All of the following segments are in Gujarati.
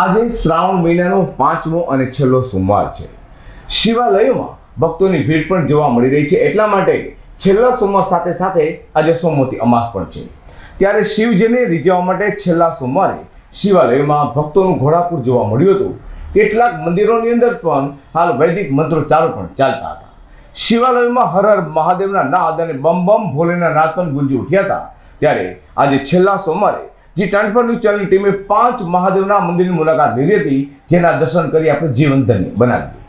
આજે શ્રાવણ મહિનાનો પાંચમો અને છેલ્લો સોમવાર છે. શિવાલયોમાં ભક્તોની ભીડ પણ જોવા મળી રહી છે. એટલા માટે છેલ્લા સોમવાર સાથે સાથે આજે સોમવતી અમાસ પણ છે. ત્યારે શિવજીને રીઝવવા માટે છેલ્લા સોમવારે શિવાલયોમાં ભક્તોનું ઘોડાપુર જોવા મળ્યું હતું. કેટલાક મંદિરોની અંદર પણ હાલ વૈદિક મંત્રોચ્ચારો પણ ચાલતા હતા. શિવાલયોમાં હર હર મહાદેવના નાદ અને બમ બમ ભોલેના નાદ પણ ગુંજી ઉઠ્યા હતા. ત્યારે આજે છેલ્લા સોમવારે G, transfer four news channel ટીમે પાંચ મહાદેવના મંદિરની મુલાકાત લીધી હતી, જેના દર્શન કરી આપણે જીવન ધન્ય બનાવ્યું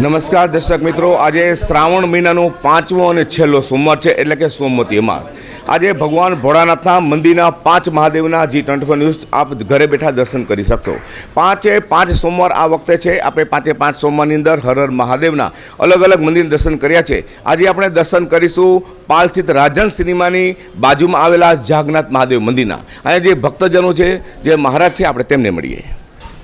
નમસ્કાર દર્શક મિત્રો. આજે શ્રાવણ મહિનાનો પાંચમો અને છેલ્લો સોમવાર છે, એટલે કે સોમવતી આજે ભગવાન ભોળાનાથના મંદિરના પાંચ મહાદેવના જી ટ્વેન્ટી ન્યૂઝ આપ ઘરે બેઠા દર્શન કરી શકશો. પાંચે પાંચ સોમવાર આ વખતે છે, આપણે પાંચે પાંચ સોમવારની અંદર હર હર મહાદેવના અલગ અલગ મંદિર દર્શન કર્યા છે. આજે આપણે દર્શન કરીશું પાલ રાજન સિનેમાની બાજુમાં આવેલા જાગનાથ મહાદેવ મંદિરના. અહીંયા જે ભક્તજનો છે, જે મહારાજ છે, આપણે તેમને મળીએ.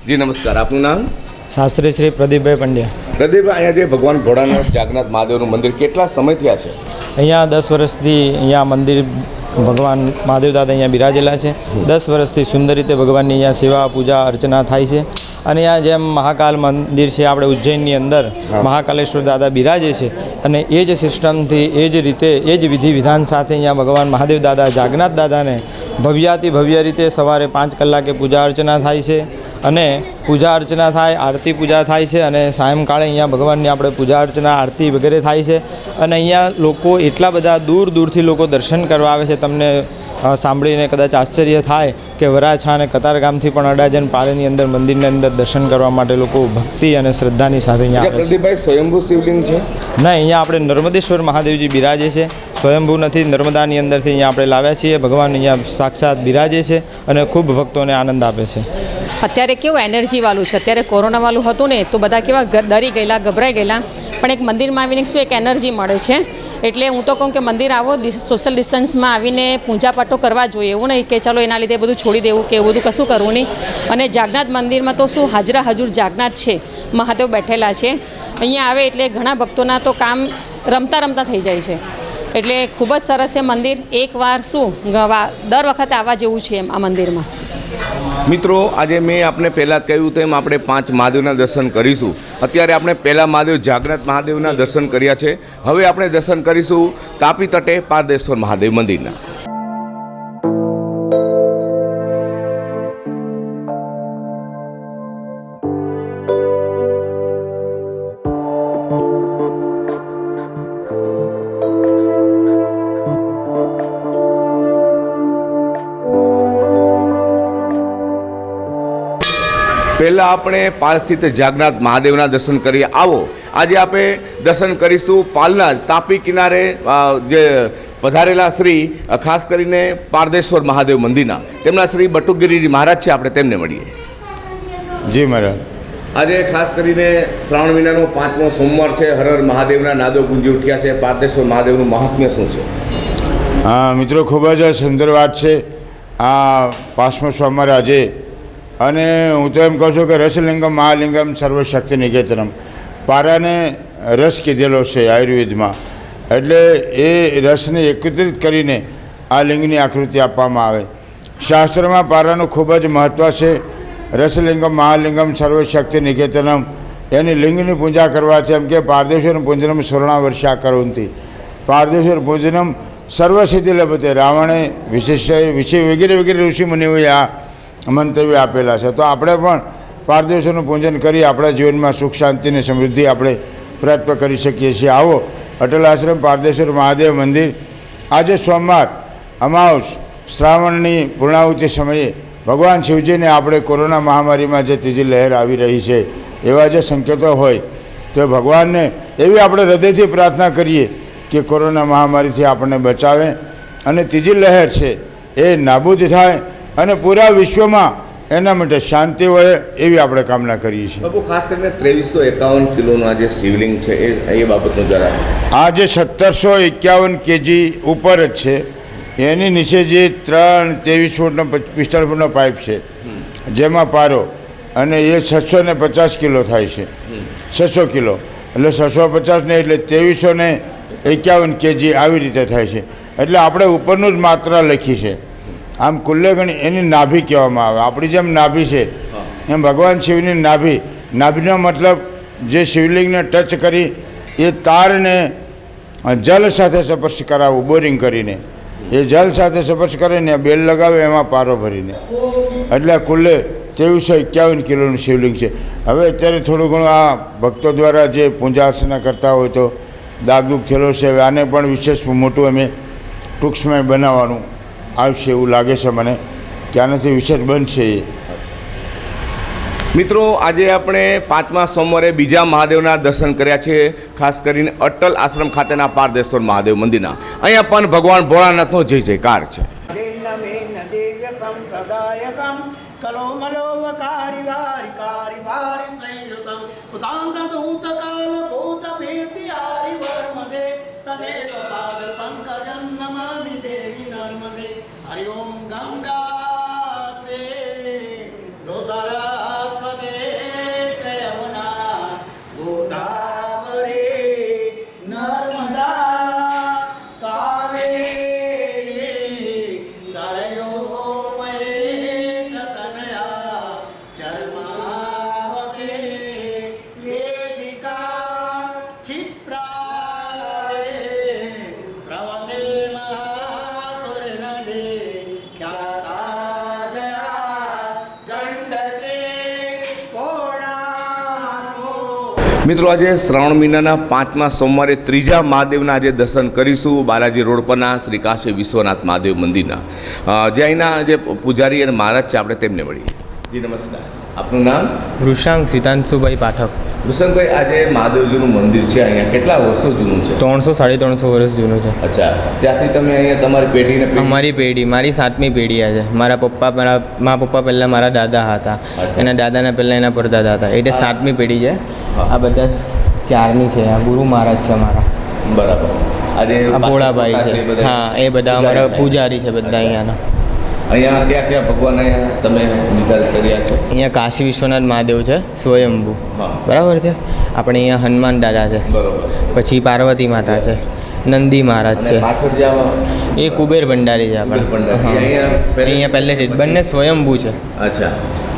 જી, નમસ્કાર. આપનું નામ? શાસ્ત્રી શ્રી પ્રદીપભાઈ પંડ્યા. હૃદયભાઈ અહીંયા જે ભગવાન ભોળાનાથ જાગનાથ મહાદેવનું મંદિર કેટલા સમય થયા છે? અહીંયા દસ વર્ષથી અહીંયા મંદિર ભગવાન મહાદેવ દાદા અહીંયા બિરાજેલા છે. દસ વર્ષથી સુંદર રીતે ભગવાનની અહીંયા સેવા પૂજા અર્ચના થાય છે. અને અહીંયા જેમ મહાકાલ મંદિર છે આપણે ઉજ્જૈનની અંદર મહાકાલેશ્વર દાદા બિરાજે છે. અને એ જ સિસ્ટમથી એ જ રીતે એ જ વિધિ વિધાન સાથે અહીંયા ભગવાન મહાદેવ દાદા જાગનાથ દાદાને ભવ્યાતિ ભવ્ય રીતે સવારે પાંચ કલાકે પૂજા અર્ચના થાય છે. અને પૂજા અર્ચના થાય આરતી પૂજા થાય છે અને સાયંકાળે અહીંયા ભગવાનની આપણે પૂજા અર્ચના આરતી વગેરે થાય છે. અને અહીંયા લોકો એટલા બધા દૂર દૂરથી લોકો દર્શન કરવા આવે છે. તમને સાંભળીને કદાચ આશ્ચર્ય થાય કે વરાછા અને કતારગામથી પણ અડાજન પાળેની અંદર મંદિરની અંદર દર્શન કરવા માટે લોકો ભક્તિ અને શ્રદ્ધાની સાથે અહીંયા પ્રદીપભાઈ સ્વયંભૂ શિવલિંગ છે? ના અહીંયા આપણે નર્મદેશ્વર મહાદેવજી બિરાજે છે. સ્વયંભૂ નથી, નર્મદાની અંદરથી અહીંયા આપણે લાવ્યા છીએ. ભગવાન અહીંયા સાક્ષાત બિરાજે છે અને ખૂબ ભક્તોને આનંદ આપે છે. અત્યારે કેવું એનર્જી વાળું છે? અત્યારે કોરોના વાળું હતું ને, તો બધા કેવા ડરી ગયેલા, ગભરાઈ ગયેલા. પણ એક મંદિરમાં આવીને શું એક એનર્જી મળે છે? એટલે હું તો કહું કે મંદિર આવો સોશિયલ ડિસ્ટન્સમાં આવીને પૂજાપાઠો કરવા જોઈએ. એવું નહીં કે ચાલો એના લીધે બધું છોડી દેવું કે એવું બધું કશું કરવું નહીં. અને જાગનાથ મંદિરમાં તો શું હાજરા હજુર જાગનાથ છે. મહાદેવ બેઠેલા છે. અહીંયા આવે એટલે ઘણા ભક્તોના તો કામ રમતા રમતા થઈ જાય છે. એટલે ખૂબ જ સરસ છે મંદિર. એકવાર શું દર વખતે આવવા જેવું છે એમ આ મંદિરમાં. મિત્રો, આજે મેં આપને પહેલાં કહ્યું તેમ આપણે પાંચ મહાદેવના દર્શન કરીશું. અત્યારે આપણે પહેલાં મહાદેવ જાગનાથ મહાદેવના દર્શન કર્યા છે. હવે આપણે દર્શન કરીશું તાપી તટે પારદેશ્વર મહાદેવ મંદિરના. પહેલાં આપણે પાલ સ્થિત જાગનાથ મહાદેવના દર્શન કરીએ આવો. આજે આપણે દર્શન કરીશું પાલના તાપી કિનારે જે પધારેલા શ્રી ખાસ કરીને પારદેશ્વર મહાદેવ મંદિરના. તેમના શ્રી બટુકગીરી મહારાજ છે આપણે તેમને મળીએ. જી મહારાજ. આજે ખાસ કરીને શ્રાવણ મહિનાનો પાંચમો સોમવાર છે હર હર મહાદેવના નાદો ગુંજી ઉઠ્યા છે પારદેશ્વર મહાદેવનું મહાત્મ્ય શું છે? મિત્રો ખૂબ જ સુંદર વાત છે. આ પાંચમો સોમવાર આજે અને હું તો એમ કહું છું કે રસલિંગમ, મહાલિંગમ, સર્વશક્તિ નિકેતનમ. પારાને રસ કીધેલો છે આયુર્વેદમાં. એટલે એ રસને એકત્રિત કરીને આ લિંગની આકૃતિ આપવામાં આવે. શાસ્ત્રમાં પારાનું ખૂબ જ મહત્ત્વ છે. રસલિંગમ, મહાલિંગમ, સર્વશક્તિ નિકેતનમ, એની લિંગની પૂજા કરવાથી એમ કે પારદેશ્વર પૂંજનમ સ્વર્ણા વર્ષા કરુંતી પારદેશ્વર પૂજનમ સર્વસિદ્ધિ લભતે. રાવણે વિશેષ વિશે વગેરે વગેરે ઋષિમુનિઓએ આ મંતવ્ય આપેલા છે. તો આપણે પણ પારદેશ્વરનું પૂજન કરી આપણા જીવનમાં સુખ, શાંતિ અને સમૃદ્ધિ આપણે પ્રાપ્ત કરી શકીએ છીએ. આવો, અટલ આશ્રમ, પારદેશ્વર મહાદેવ મંદિર. આજે સોમવાર, અમાઉસ, શ્રાવણની પૂર્ણાહુતિ સમયે ભગવાન શિવજીને આપણે કોરોના મહામારીમાં જે ત્રીજી લહેર આવી રહી છે, એવા જે સંકેતો હોય, તો ભગવાનને એવી આપણે હૃદયથી પ્રાર્થના કરીએ કે કોરોના મહામારીથી આપણને બચાવે. અને ત્રીજી લહેર છે, એ નાબૂદ થાય અને પૂરા વિશ્વમાં એના માટે શાંતિ હોય એવી આપણે કામના કરીએ છીએ. બાપુ ખાસ કરીને ત્રેવીસો એકાવન કિલોનું આ જે શિવલિંગ છે એ એ બાબતનું જરા આ જે સત્તરસો એકાવન કેજી ઉપર જ છે. એની નીચે જે ત્રણ ત્રેવીસ ફૂટનો પિસ્તાળ પિસ્તાળીસ ફૂટનો પાઇપ છે. જેમાં પારો. અને એ છસો ને પચાસ કિલો થાય છે. છસો કિલો. એટલે છસો પચાસ ને એટલે ત્રેવીસો ને એકાવન કેજી આવી રીતે થાય છે. એટલે આપણે ઉપરનું જ માત્રા લખી છે. આમ કુલ્લે ગણી એની નાભી કહેવામાં આવે. આપણી જેમ નાભી છે. એમ ભગવાન શિવની નાભી. નાભીનો મતલબ જે શિવલિંગને ટચ કરી એ તારને જલ સાથે સ્પર્શ કરાવવું બોરિંગ કરીને. એ જલ સાથે સ્પર્શ કરીને બેલ લગાવે એમાં પારો ભરીને. એટલે કુલ્લે ત્રેવીસો એકાવન કિલોનું શિવલિંગ છે. હવે અત્યારે થોડું ઘણું આ ભક્તો દ્વારા જે પૂજા અર્ચના કરતા હોય તો દાગદુગ થયેલો છે આને પણ વિશેષ મોટું અમે ટૂંક સમય બનાવવાનું આવશે એવું લાગે છે મને. ત્યાંનાથી આનાથી વિષય બનશે એ. મિત્રો આજે આપણે પાંચમા સોમવારે બીજા મહાદેવના દર્શન કર્યા છે. ખાસ કરીને અટલ આશ્રમ ખાતેના પારદેશ્વર મહાદેવ મંદિરના. અહીંયા પણ ભગવાન ભોળાનાથનો જય જયકાર છે. તદેવ પાદ પંકજમ નમામિ દેવી નર્મદે हरि ओं गङ्गा મિત્રો આજે શ્રાવણ મહિનાના પાંચમા સોમવારે ત્રીજા મહાદેવના આજે દર્શન કરીશું બાલાજી રોડ પરના શ્રી કાશી વિશ્વનાથ મહાદેવ મંદિરના. જે અહીંના જે પૂજારી અને મહારાજ છે આપણે તેમને મળીએ. જી નમસ્કાર. આપનું નામ? વૃષાંક સિતાંશુભાઈ પાઠક. વૃષાંગભાઈ આજે મહાદેવજીનું મંદિર છે અહીંયા. કેટલા વર્ષો જૂનું છે? ત્રણસો સાડી ત્રણસો વર્ષ જૂનું છે. અચ્છા. ત્યાંથી તમે અહીંયા તમારી પેઢીને પેઢી- અમારી પેઢી મારી સાતમી પેઢી આજે. છે મારા પપ્પા મારા મા પપ્પા પહેલાં મારા દાદા હતા. એના દાદાના પહેલાં એના પરદાદા હતા. એટલે સાતમી પેઢી છે. આ બધા ચારની છે આ ગુરુ મહારાજ છે અમારા. બરાબર. આ ભોળાભાઈ છે. હા એ બધા અમારા પૂજારી છે બધા અહીંયાના. અહીંયા ક્યાં ક્યાં ભગવાન અહીંયા તમે નિર્ધારિત કર્યા છો? અહીંયા કાશી વિશ્વનાથ મહાદેવ છે સ્વયંભુ. બરાબર છે? આપણે અહીંયા હનુમાન દાદા છે. બરાબર. પછી પાર્વતી માતા છે નંદી મહારાજ છે. પાછળ એ કુબેર ભંડારી છે આપણે. અહીંયા પહેલે- અહીંયા પહેલેથી બંને સ્વયંભૂ છે. અચ્છા.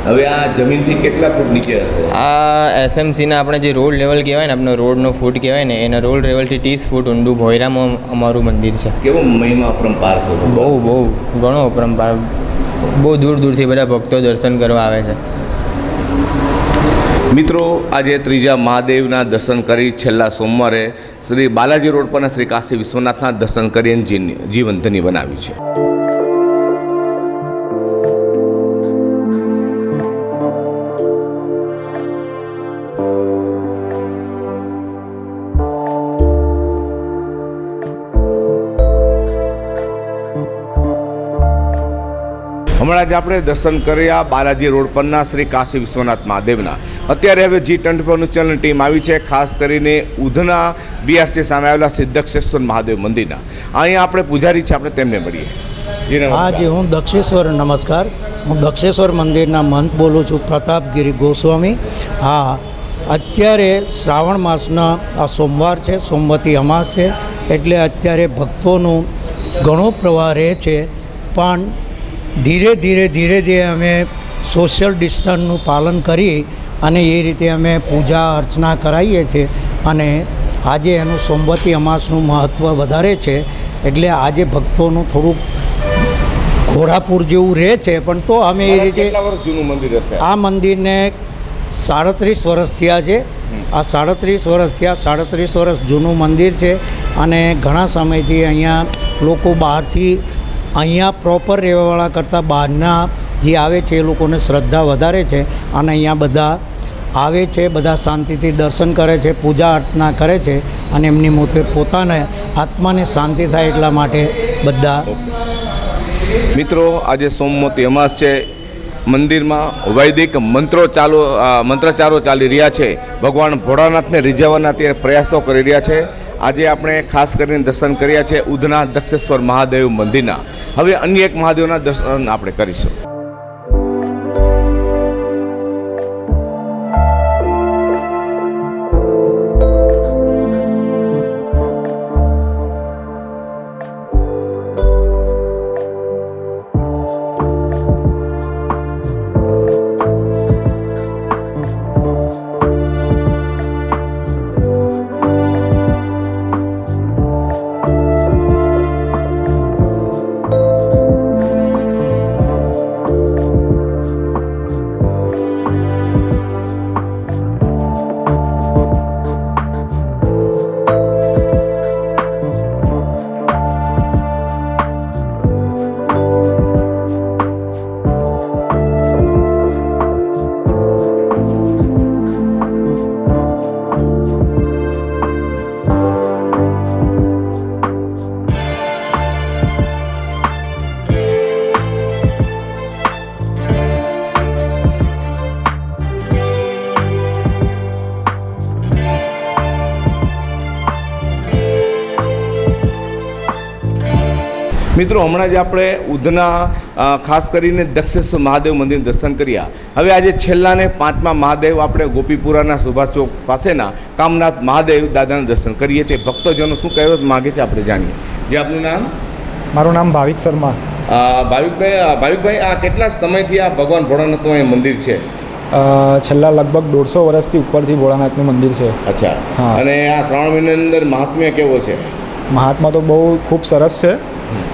હવે આ જમીનથી કેટલા ફૂટ નીચે હશે? આ એસએમસીના આપણે જે રોડ લેવલ કહેવાય ને આપણો રોડનો ફૂટ કહેવાય ને એના રોડ લેવલથી ત્રીસ ફૂટ ઊંડું ભોયરામાં અમારું મંદિર છે. કેવો મહિમા અપરંપાર છે? બહુ બહુ ઘણો અપરંપાર. બહુ દૂર દૂરથી બધા ભક્તો દર્શન કરવા આવે છે. મિત્રો આજે ત્રીજા મહાદેવના દર્શન કરી છેલ્લા સોમવારે શ્રી બાલાજી રોડ પરના શ્રી કાશી વિશ્વનાથના દર્શન કરીને જીવન- ધન્ય બનાવ્યું છે. હમણાં જ આપણે દર્શન કર્યા બાલાજી રોડ પરના શ્રી કાશી વિશ્વનાથ મહાદેવના. અત્યારે હવે જી ટ્વેન્ટી ફોરનું ચેનલ ટીમ આવી છે, ખાસ કરીને ઉધના બીઆરસી સામે આવેલા સિદ્ધક્ષેશ્વર મહાદેવ મંદિરના. અહીંયા આપણે પૂજારી છે, આપણે તેમને મળીએ. હા. જી, હું દક્ષેશ્વર, નમસ્કાર. હું દક્ષેશ્વર મંદિરના મંત બોલું છું પ્રતાપગીરી ગોસ્વામી. હા, અત્યારે શ્રાવણ માસના આ સોમવાર છે, સોમવતી અમાસ છે, એટલે અત્યારે ભક્તોનું ઘણો પ્રવાહ રહે છે, પણ ધીરે ધીરે ધીરે ધીરે અમે સોશિયલ ડિસ્ટન્સનું પાલન કરી અને એ રીતે અમે પૂજા અર્ચના કરાવીએ છીએ અને આજે એનું સોમવતી અમાસનું મહત્ત્વ વધારે છે એટલે આજે ભક્તોનું થોડુંક ઘોડાપુર જેવું રહે છે પણ તો અમે એ રીતે જૂનું મંદિર આ મંદિરને સાડત્રીસ વર્ષ થયા છે. આ સાડત્રીસ વર્ષ થયા સાડત્રીસ વર્ષ જૂનું મંદિર છે અને ઘણા સમયથી અહીંયા લોકો બહારથી અહીંયા પ્રોપર રહેવાવાળા કરતાં બહારના જે આવે છે એ લોકોને શ્રદ્ધા વધારે છે અને અહીંયા બધા આવે છે, બધા શાંતિથી દર્શન કરે છે, પૂજા અર્ચના કરે છે અને એમની મોતે પોતાને આત્માને શાંતિ થાય એટલા માટે બધા મિત્રો, આજે સોમવતી અમાસ છે. મંદિરમાં વૈદિક મંત્રો ચાલુ મંત્રચારો ચાલી રહ્યા છે. ભગવાન ભોળાનાથને રીઝવવાના અત્યારે પ્રયાસો કરી રહ્યા છે. આજે આપણે ખાસ કરીને દર્શન કર્યા છે ઉધના દક્ષેશ્વર મહાદેવ મંદિરના. હવે અન્ય એક મહાદેવના દર્શન આપણે કરીશું. મિત્રો હમણાં જ આપણે ઉધના ખાસ કરીને દક્ષેશ્વર મહાદેવ મંદિર દર્શન કર્યા. હવે આજે છેલ્લાને પાંચમા મહાદેવ આપણે ગોપીપુરાના સુભાષ ચોક પાસેના કામનાથ મહાદેવ દાદાના દર્શન કરીએ તે ભક્તોજનો શું કહેવા માગે છે આપણે જાણીએ. જે આપનું નામ? મારું નામ ભાવિક શર્મા. ભાવિકભાઈ ભાવિકભાઈ આ કેટલા સમયથી આ ભગવાન ભોળાનાથનું એ મંદિર છે? છેલ્લા લગભગ દોઢસો વર્ષથી ઉપરથી ભોળાનાથનું મંદિર છે. અચ્છા. અને આ શ્રાવણ મહિનાની અંદર મહાત્મ્ય કેવો છે? મહાત્મા તો બહુ ખૂબ સરસ છે.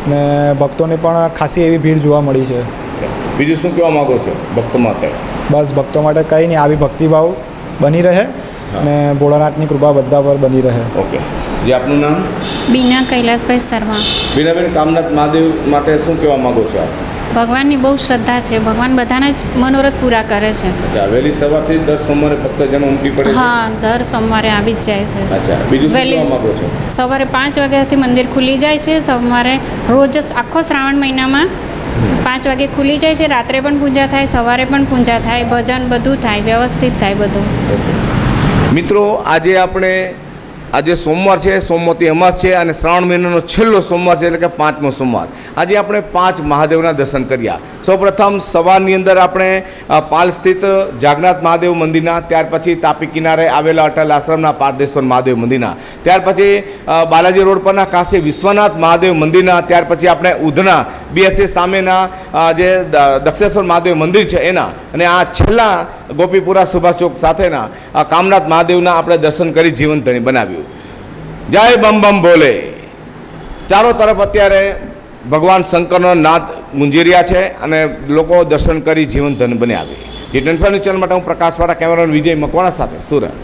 ને ભક્તોની પણ ખાસી એવી ભીડ જોવા મળી છે. બીજું શું કહેવા માગો છો ભક્તો માટે? બસ ભક્તો માટે કંઈ નહીં આવી ભક્તિભાવ બની રહે ને ભોળાનાથની કૃપા બધા પર બની રહે. ઓકે. જે આપનું નામ? બીના કૈલાસભાઈ શર્મા. બીનાબેન કામનાથ મહાદેવ માટે શું કહેવા માગો છો આપ? ભગવાનની બહુ શ્રદ્ધા છે. ભગવાન બધાના જ મનોરથ પૂરા કરે છે. વહેલી સવારથી દર સોમવારે ભક્તજનો ઉમટી પડે હા દર સોમવારે આવી જ જાય છે. બીજું વહેલી- સવારે પાંચ વાગ્યાથી મંદિર ખુલી જાય છે. સોમવારે રોજ જ આખો શ્રાવણ મહિનામાં પાંચ વાગે ખુલી જાય છે. રાત્રે પણ પૂજા થાય સવારે પણ પૂજા થાય ભજન બધું થાય વ્યવસ્થિત થાય બધું. મિત્રો આજે આપણે આજે સોમવાર છે, સોમવતી અમાસ છે અને શ્રાવણ મહિનાનો છેલ્લો સોમવાર છે એટલે કે પાંચમો સોમવાર. આજે આપણે પાંચ મહાદેવના દર્શન કર્યા. સૌપ્રથમ સવારની અંદર આપણે પાલ સ્થિત જાગનાથ મહાદેવ મંદિરના, ત્યાર પછી તાપી કિનારે આવેલા અટલ આશ્રમના પારદેશ્વર મહાદેવ મંદિરના, ત્યાર પછી બાલાજી રોડ પરના કાશી વિશ્વનાથ મહાદેવ મંદિરના, ત્યાર પછી આપણે ઉધના બીએસસી સામેના જે દક્ષેશ્વર મહાદેવ મંદિર છે એના. અને આ છેલ્લા ગોપીપુરા સુભાષ ચોક સાથેના આ કામનાથ મહાદેવના આપણે દર્શન કરી જીવન ધણી બનાવ્યું. જય બમ બમ બોલે. ચારો તરફ અત્યારે ભગવાન શંકરનો નાદ ગુંજી રહ્યા છે અને લોકો દર્શન કરી જીવન ધન બનાવી જે ટેન્ફાની ચેનલ માટે હું પ્રકાશવાળા કેમેરામેન વિજય મકવાણા સાથે સુરત.